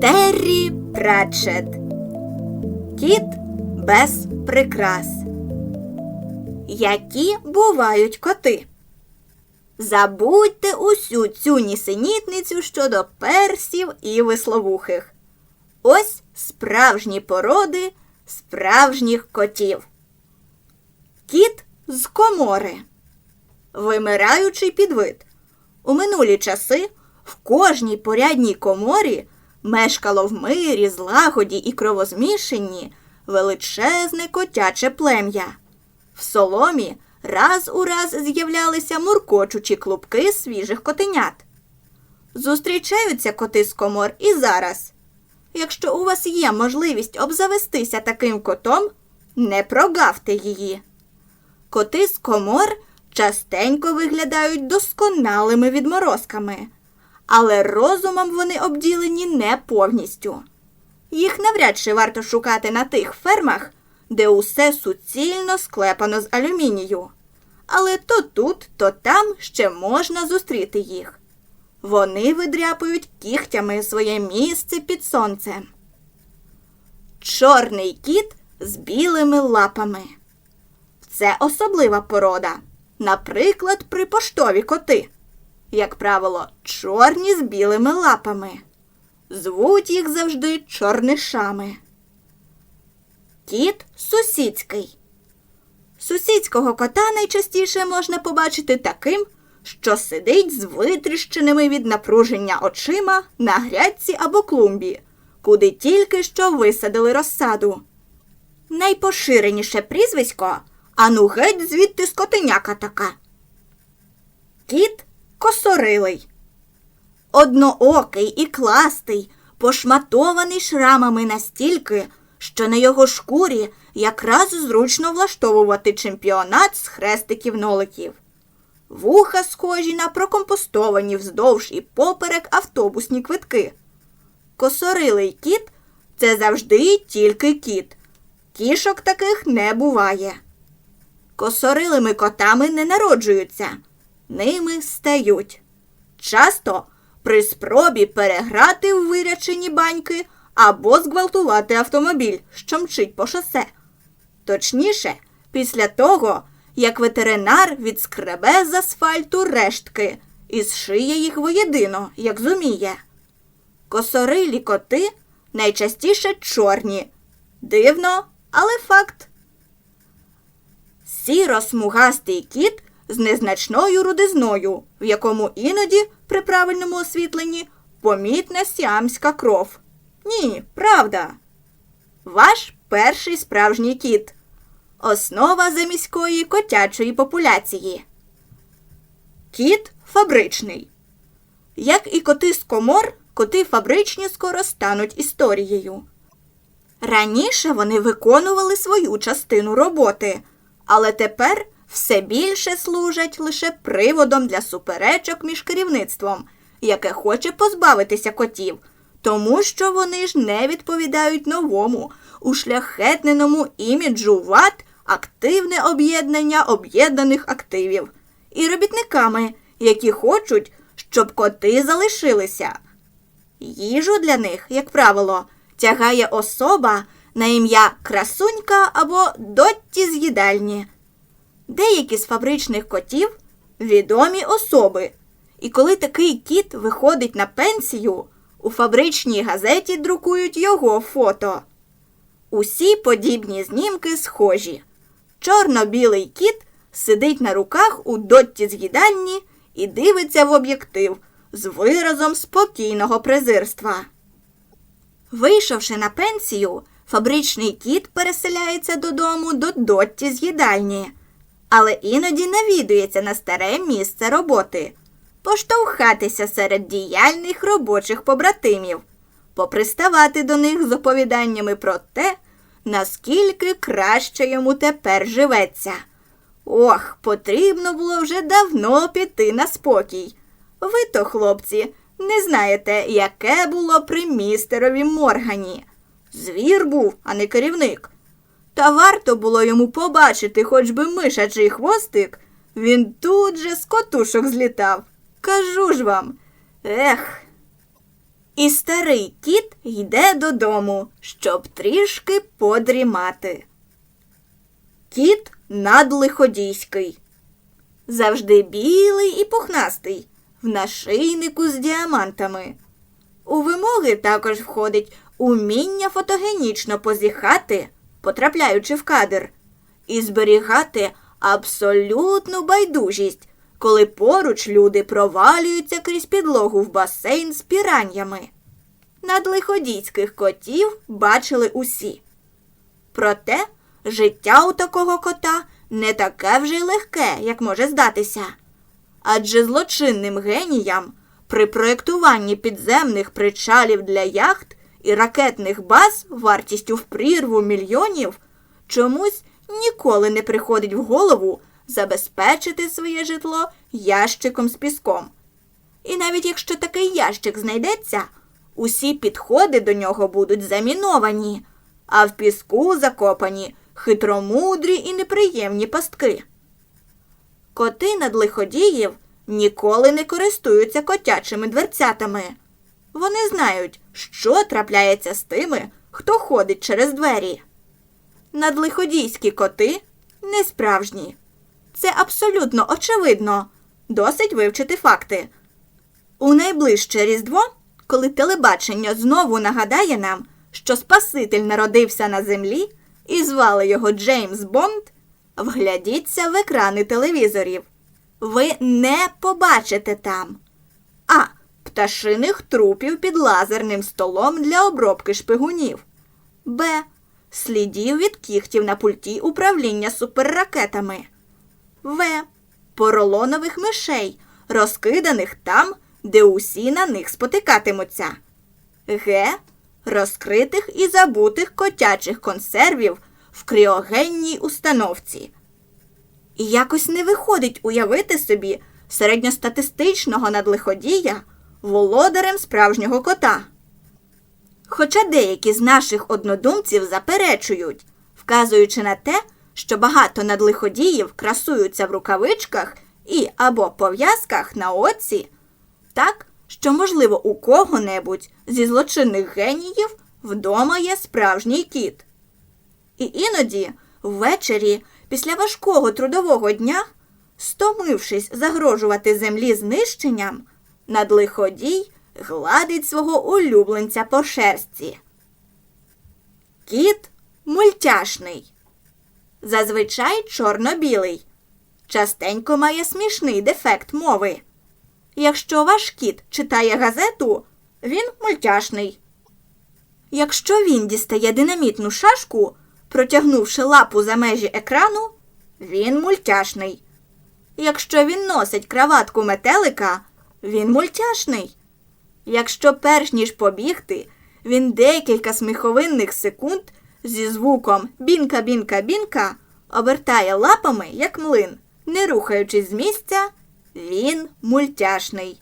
Террі Пратчет. Кіт без прикрас. Які бувають коти? Забудьте усю цю нісенітницю щодо персів і висловухих. Ось справжні породи справжніх котів. Кіт з комори. Вимираючий підвид. У минулі часи в кожній порядній коморі мешкало в мирі, злагоді і кровозмішанні величезне котяче плем'я. В соломі раз у раз з'являлися муркочучі клубки свіжих котенят. Зустрічаються коти з комор і зараз. Якщо у вас є можливість обзавестися таким котом, не прогавте її. Коти з комор частенько виглядають досконалими відморозками, але розумом вони обділені не повністю. Їх навряд чи варто шукати на тих фермах, де усе суцільно склепано з алюмінію. Але то тут, то там ще можна зустріти їх. Вони видряпують кігтями своє місце під сонцем. Чорний кіт з білими лапами. Це особлива порода. Наприклад, припоштові коти. Як правило, чорні з білими лапами. Звуть їх завжди чорнишами. Кіт сусідський. Сусідського кота найчастіше можна побачити таким, що сидить з витріщеними від напруження очима на грядці або клумбі, куди тільки що висадили розсаду. Найпоширеніше прізвисько ану геть звідти скотиняка така. Кіт косорилий. Одноокий і кластий, пошматований шрамами настільки, що на його шкурі якраз зручно влаштовувати чемпіонат з хрестиків-ноликів. Вуха схожі на прокомпостовані вздовж і поперек автобусні квитки. Косорилий кіт це завжди тільки кіт. Кішок таких не буває. Косорилими котами не народжуються, ними стають. Часто при спробі переграти в вирячені баньки або зґвалтувати автомобіль, що мчить по шосе. Точніше, після того, як ветеринар відскребе з асфальту рештки і зшиє їх воєдино, як зуміє. Косорилі коти найчастіше чорні. Дивно, але факт. Сіро-смугастий кіт з незначною рудизною, в якому іноді, при правильному освітленні, помітна сіамська кров. Ні, правда. Ваш перший справжній кіт. Основа заміської котячої популяції. Кіт фабричний. Як і коти з комор, коти фабричні скоро стануть історією. Раніше вони виконували свою частину роботи, але тепер все більше служать лише приводом для суперечок між керівництвом, яке хоче позбавитися котів, тому що вони ж не відповідають новому, ушляхетненому іміджу ВАТ активне об'єднання об'єднаних активів і робітниками, які хочуть, щоб коти залишилися. Їжу для них, як правило, тягає особа на ім'я красунька або дотті з їдальні. Деякі з фабричних котів відомі особи. І коли такий кіт виходить на пенсію, у фабричній газеті друкують його фото. Усі подібні знімки схожі. Чорно-білий кіт сидить на руках у дотті з їдальні і дивиться в об'єктив з виразом спокійного презирства. Вийшовши на пенсію, фабричний кіт переселяється додому до дотті з їдальні, але іноді навідується на старе місце роботи, поштовхатися серед діяльних робочих побратимів, поприставати до них з оповіданнями про те, наскільки краще йому тепер живеться. Ох, потрібно було вже давно піти на спокій. Ви то, хлопці, не знаєте, яке було при містерові Моргані. Звір був, а не керівник. Та варто було йому побачити хоч би мишачий хвостик, він тут же з котушок злітав. Кажу ж вам, ех. І старий кіт йде додому, щоб трішки подрімати. Кіт надлиходійський. Завжди білий і пухнастий, в нашийнику з діамантами. У вимоги також входить уміння фотогенічно позіхати, потрапляючи в кадр, і зберігати абсолютну байдужість, коли поруч люди провалюються крізь підлогу в басейн з піраннями. Надлиходійських котів бачили усі. Проте життя у такого кота не таке вже й легке, як може здатися. Адже злочинним геніям при проєктуванні підземних причалів для яхт і ракетних баз вартістю в прірву мільйонів чомусь ніколи не приходить в голову забезпечити своє житло ящиком з піском. І навіть якщо такий ящик знайдеться, усі підходи до нього будуть заміновані, а в піску закопані хитромудрі і неприємні пастки. Коти надлиходіїв ніколи не користуються котячими дверцятами. Вони знають, що трапляється з тими, хто ходить через двері. Надлиходійські коти не справжні. Це абсолютно очевидно. Досить вивчити факти. У найближче Різдво, коли телебачення знову нагадає нам, що Спаситель народився на землі і звали його Джеймс Бонд, вглядіться в екрани телевізорів. Ви не побачите там. А. Пташиних трупів під лазерним столом для обробки шпигунів. Б. Слідів від кігтів на пульті управління суперракетами. В. Поролонових мишей, розкиданих там, де усі на них спотикатимуться. Г. Розкритих і забутих котячих консервів в кріогенній установці. І якось не виходить уявити собі середньостатистичного надлиходія володарем справжнього кота. Хоча деякі з наших однодумців заперечують, вказуючи на те, що багато надлиходіїв красуються в рукавичках і або пов'язках на оці, так, що, можливо, у кого-небудь зі злочинних геніїв вдома є справжній кіт. І іноді, ввечері, після важкого трудового дня, стомившись загрожувати землі знищенням, надлиходій гладить свого улюбленця по шерсті. Кіт мультяшний. Зазвичай чорно-білий. Частенько має смішний дефект мови. Якщо ваш кіт читає газету, він мультяшний. Якщо він дістає динамітну шашку, протягнувши лапу за межі екрану, він мультяшний. Якщо він носить краватку метелика, він мультяшний. Якщо перш ніж побігти, він декілька сміховинних секунд зі звуком бінка-бінка-бінка обертає лапами, як млин, не рухаючись з місця, він мультяшний.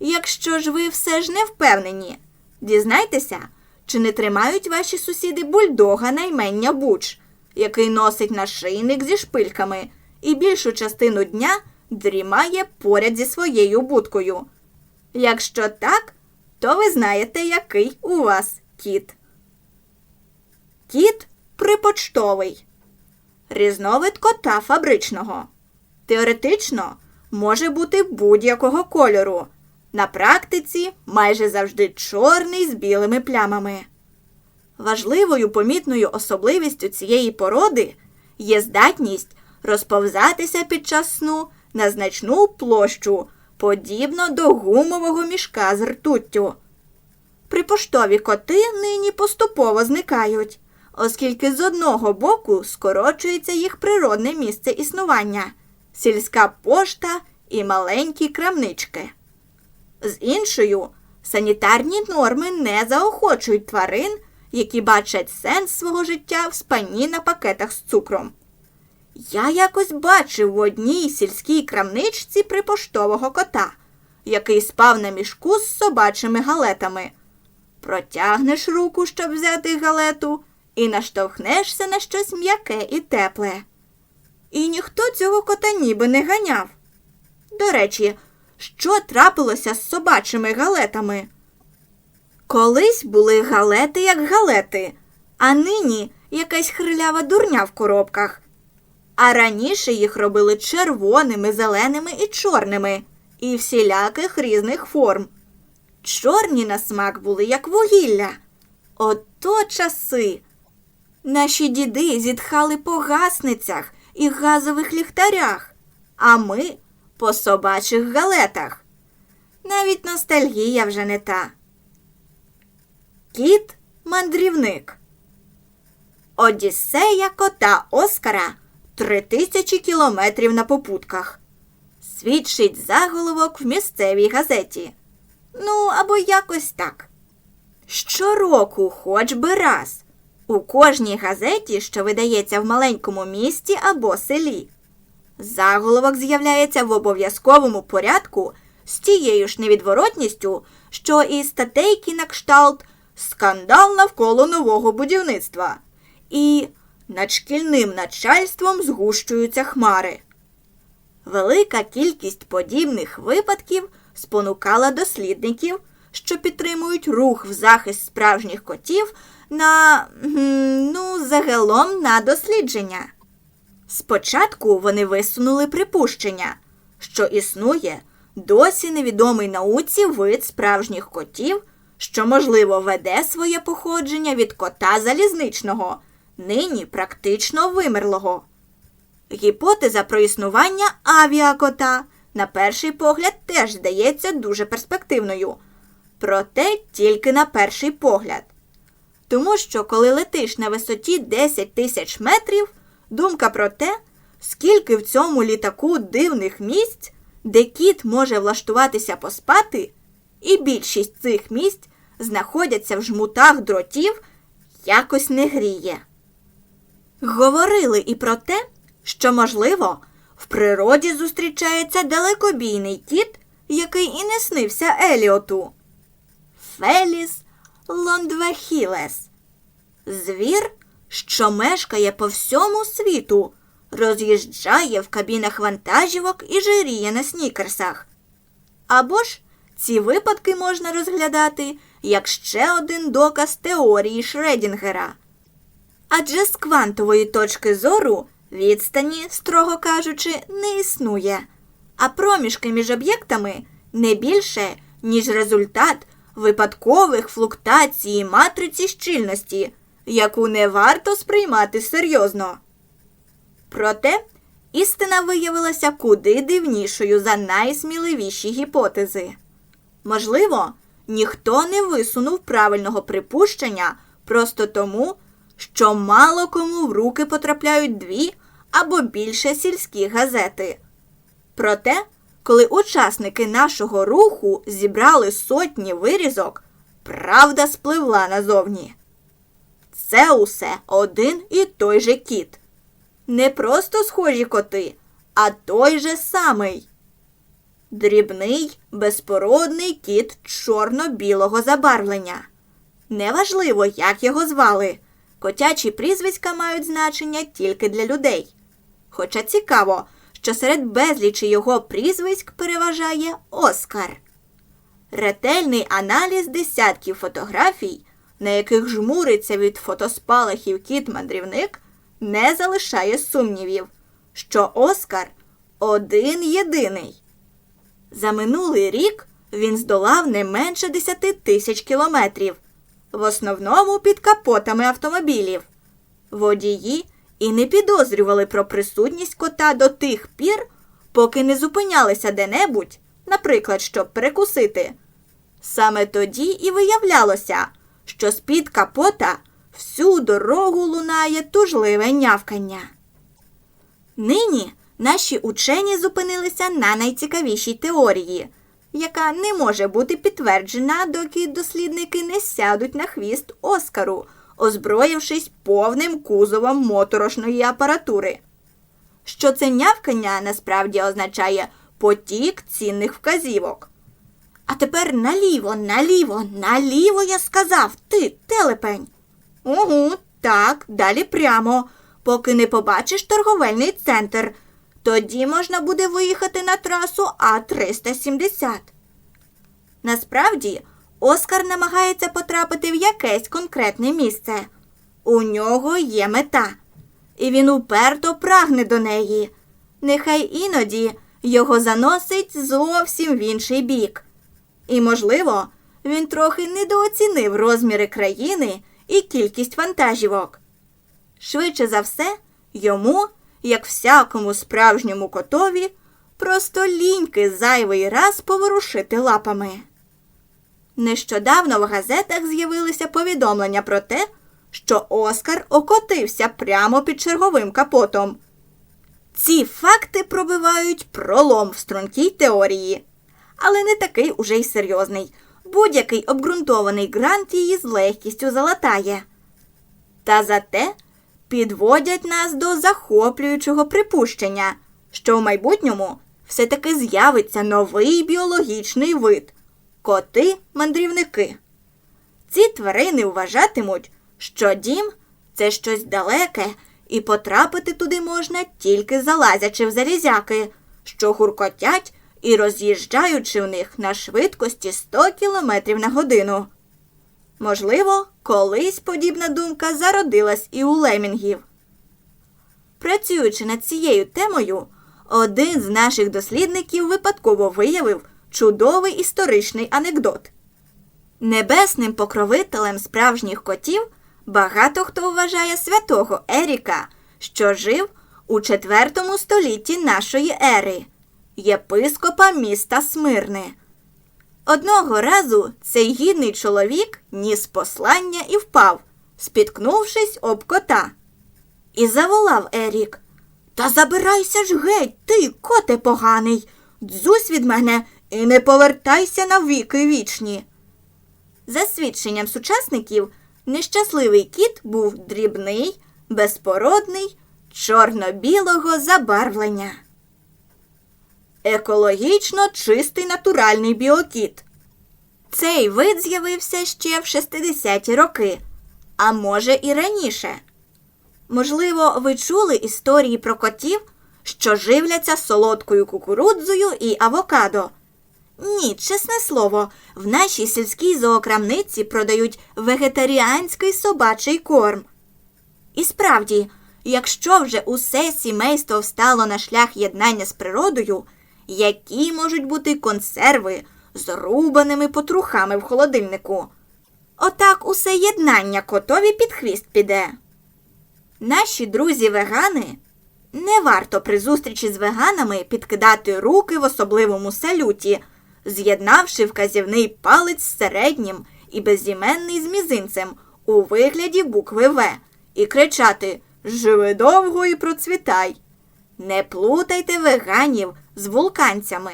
Якщо ж ви все ж не впевнені, дізнайтеся, чи не тримають ваші сусіди бульдога наймення буч, який носить нашийник зі шпильками і більшу частину дня дрімає поряд зі своєю будкою. Якщо так, то ви знаєте, який у вас кіт. Кіт припочтовий. Різновид кота фабричного. Теоретично може бути будь-якого кольору. На практиці майже завжди чорний з білими плямами. Важливою помітною особливістю цієї породи є здатність розповзатися під час сну на значну площу, подібно до гумового мішка з ртуттю. Припоштові коти нині поступово зникають, оскільки з одного боку скорочується їх природне місце існування сільська пошта і маленькі крамнички. З іншою, санітарні норми не заохочують тварин, які бачать сенс свого життя в спанні на пакетах з цукром. Я якось бачив в одній сільській крамничці припоштового кота, який спав на мішку з собачими галетами. Протягнеш руку, щоб взяти галету, і наштовхнешся на щось м'яке і тепле. І ніхто цього кота ніби не ганяв. До речі, що трапилося з собачими галетами? Колись були галети як галети, а нині якась хрилява дурня в коробках. А раніше їх робили червоними, зеленими і чорними, і всіляких різних форм. Чорні на смак були як вугілля. Ото часи. Наші діди зітхали по гасницях і газових ліхтарях, а ми по собачих галетах. Навіть ностальгія вже не та. Кіт мандрівник. Одіссея кота Оскара три тисячі кілометрів на попутках. Свідчить заголовок в місцевій газеті. Ну, або якось так. Щороку, хоч би раз, у кожній газеті, що видається в маленькому місті або селі. Заголовок з'являється в обов'язковому порядку з тією ж невідворотністю, що і статейки на кшталт скандал навколо нового будівництва. І над шкільним начальством згущуються хмари. Велика кількість подібних випадків спонукала дослідників, що підтримують рух в захист справжніх котів на ну, загалом на дослідження. Спочатку вони висунули припущення, що існує досі невідомий науці вид справжніх котів, що, можливо, веде своє походження від кота залізничного, нині практично вимерлого. Гіпотеза про існування авіакота на перший погляд теж здається дуже перспективною. Проте тільки на перший погляд. Тому що, коли летиш на висоті 10 тисяч метрів, думка про те, скільки в цьому літаку дивних місць, де кіт може влаштуватися поспати, і більшість цих місць знаходяться в жмутах дротів, якось не гріє. Говорили і про те, що, можливо, в природі зустрічається далекобійний кіт, який і не снився Еліоту. Феліс лондвехілес. Звір, що мешкає по всьому світу, роз'їжджає в кабінах вантажівок і жиріє на снікерсах. Або ж ці випадки можна розглядати як ще один доказ теорії Шредінгера. Адже з квантової точки зору відстані, строго кажучи, не існує, а проміжки між об'єктами не більше, ніж результат випадкових флуктацій матриці щільності, яку не варто сприймати серйозно. Проте істина виявилася куди дивнішою за найсміливіші гіпотези. Можливо, ніхто не висунув правильного припущення просто тому, що мало кому в руки потрапляють дві або більше сільські газети. Проте, коли учасники нашого руху зібрали сотні вирізок, правда спливла назовні. Це усе один і той же кіт. Не просто схожі коти, а той же самий. Дрібний, безпородний кіт чорно-білого забарвлення. Неважливо, як його звали. Котячі прізвиська мають значення тільки для людей. Хоча цікаво, що серед безлічі його прізвиськ переважає Оскар. Ретельний аналіз десятків фотографій, на яких жмуриться від фотоспалахів кіт-мандрівник, не залишає сумнівів, що Оскар один єдиний. За минулий рік він здолав не менше 10 тисяч кілометрів, в основному під капотами автомобілів. Водії і не підозрювали про присутність кота до тих пір, поки не зупинялися де-небудь, наприклад, щоб перекусити. Саме тоді і виявлялося, що з-під капота всю дорогу лунає тужливе нявкання. Нині наші учені зупинилися на найцікавішій теорії, яка не може бути підтверджена, доки дослідники не сядуть на хвіст Оскару, озброївшись повним кузовом моторошної апаратури. Що це нявкання насправді означає потік цінних вказівок. А тепер наліво, наліво, наліво я сказав, ти, телепень. Угу, так, далі прямо, поки не побачиш торговельний центр. Тоді можна буде виїхати на трасу А370. Насправді, Оскар намагається потрапити в якесь конкретне місце. У нього є мета, і він уперто прагне до неї. Нехай іноді його заносить зовсім в інший бік. І, можливо, він трохи недооцінив розміри країни і кількість вантажівок. Швидше за все, йому, як всякому справжньому котові, просто ліньки зайвий раз поворушити лапами. Нещодавно в газетах з'явилися повідомлення про те, що Оскар окотився прямо під черговим капотом. Ці факти пробивають пролом в стрункій теорії, але не такий уже й серйозний. Будь-який обґрунтований грант її з легкістю залатає. Та зате підводять нас до захоплюючого припущення, що в майбутньому все-таки з'явиться новий біологічний вид коти-мандрівники. Ці тварини вважатимуть, що дім це щось далеке, і потрапити туди можна тільки залазячи в залізяки, що гуркотять і роз'їжджаючи в них на швидкості 100 км на годину. Можливо, колись подібна думка зародилась і у лемінгів. Працюючи над цією темою, один з наших дослідників випадково виявив чудовий історичний анекдот. Небесним покровителем справжніх котів багато хто вважає святого Еріка, що жив у IV столітті нашої ери, єпископа міста Смирне. Одного разу цей гідний чоловік ніс послання і впав, спіткнувшись об кота. І заволав Ерік. Та забирайся ж геть, ти, коте поганий, дзусь від мене і не повертайся на віки вічні. За свідченням сучасників, нещасливий кіт був дрібний, безпородний, чорно-білого забарвлення. Екологічно чистий натуральний біокіт. Цей вид з'явився ще в 60-ті роки, а може і раніше. Можливо, ви чули історії про котів, що живляться солодкою кукурудзою і авокадо. Ні, чесне слово, в нашій сільській зоокрамниці продають вегетаріанський собачий корм. І справді, якщо вже усе сімейство встало на шлях єднання з природою, які можуть бути консерви з рубаними потрухами в холодильнику? Отак усе єднання котові під хвіст піде. Наші друзі-вегани не варто при зустрічі з веганами підкидати руки в особливому салюті, з'єднавши вказівний палець з середнім і безіменний з мізинцем у вигляді букви В і кричати Живи довго і процвітай. Не плутайте веганів з вулканцями.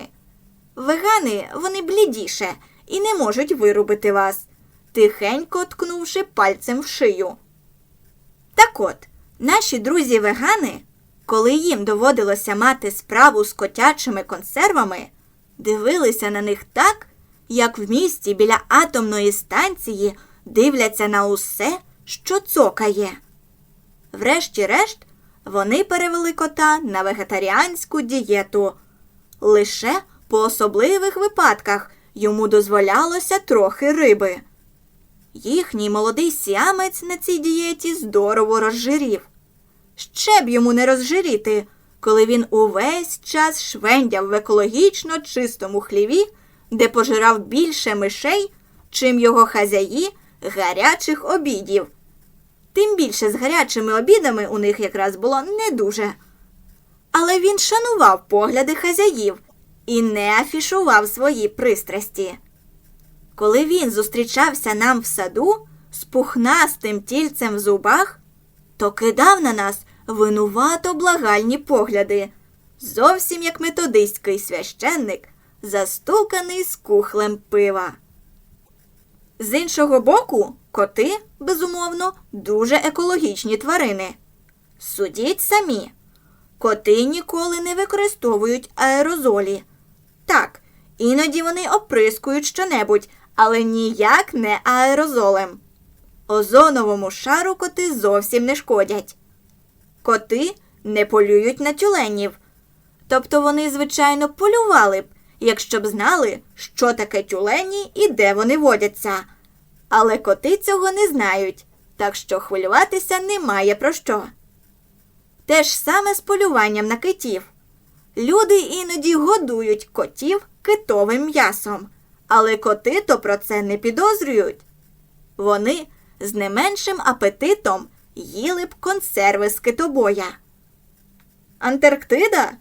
Вегани вони блідіше і не можуть вирубити вас, тихенько ткнувши пальцем в шию. Так от, наші друзі-вегани, коли їм доводилося мати справу з котячими консервами, дивилися на них так, як в місті біля атомної станції дивляться на усе, що цокає. Врешті-решт, вони перевели кота на вегетаріанську дієту. Лише по особливих випадках йому дозволялося трохи риби. Їхній молодий сіамець на цій дієті здорово розжирів. Ще б йому не розжиріти, коли він увесь час швендяв в екологічно чистому хліві, де пожирав більше мишей, чим його хазяї гарячих обідів. Тим більше з гарячими обідами у них якраз було не дуже. Але він шанував погляди хазяїв і не афішував свої пристрасті. Коли він зустрічався нам в саду з пухнастим тільцем в зубах, то кидав на нас винувато благальні погляди, зовсім як методистський священник, застуканий з кухлем пива. З іншого боку, коти, безумовно, дуже екологічні тварини. Судіть самі, коти ніколи не використовують аерозолі. Так, іноді вони оприскують щонебудь, але ніяк не аерозолем. Озоновому шару коти зовсім не шкодять. Коти не полюють на тюленів. Тобто вони, звичайно, полювали б, якщо б знали, що таке тюлені і де вони водяться. Але коти цього не знають, так що хвилюватися немає про що. Те ж саме з полюванням на китів. Люди іноді годують котів китовим м'ясом, але коти то про це не підозрюють. Вони з не меншим апетитом їли б консерви з китобоя. Антарктида?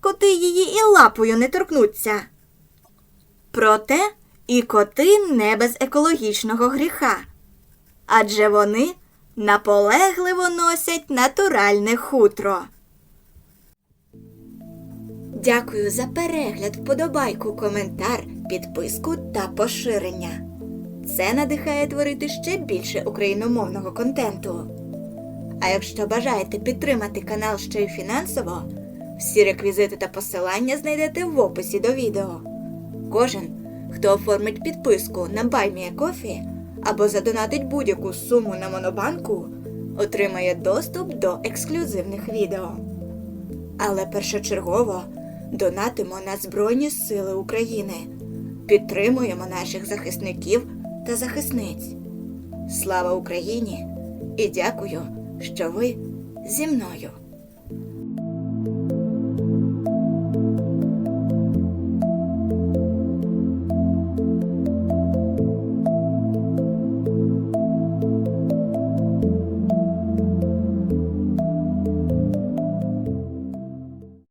Коти її і лапою не торкнуться. Проте і коти не без екологічного гріха. Адже вони наполегливо носять натуральне хутро. Дякую за перегляд, вподобайку, коментар, підписку та поширення. Це надихає творити ще більше україномовного контенту. А якщо бажаєте підтримати канал ще й фінансово, всі реквізити та посилання знайдете в описі до відео. Кожен, хто оформить підписку на BuyMeACoffee або задонатить будь-яку суму на монобанку, отримає доступ до ексклюзивних відео. Але першочергово донатимо на Збройні Сили України, підтримуємо наших захисників та захисниць. Слава Україні! І дякую, що ви зі мною.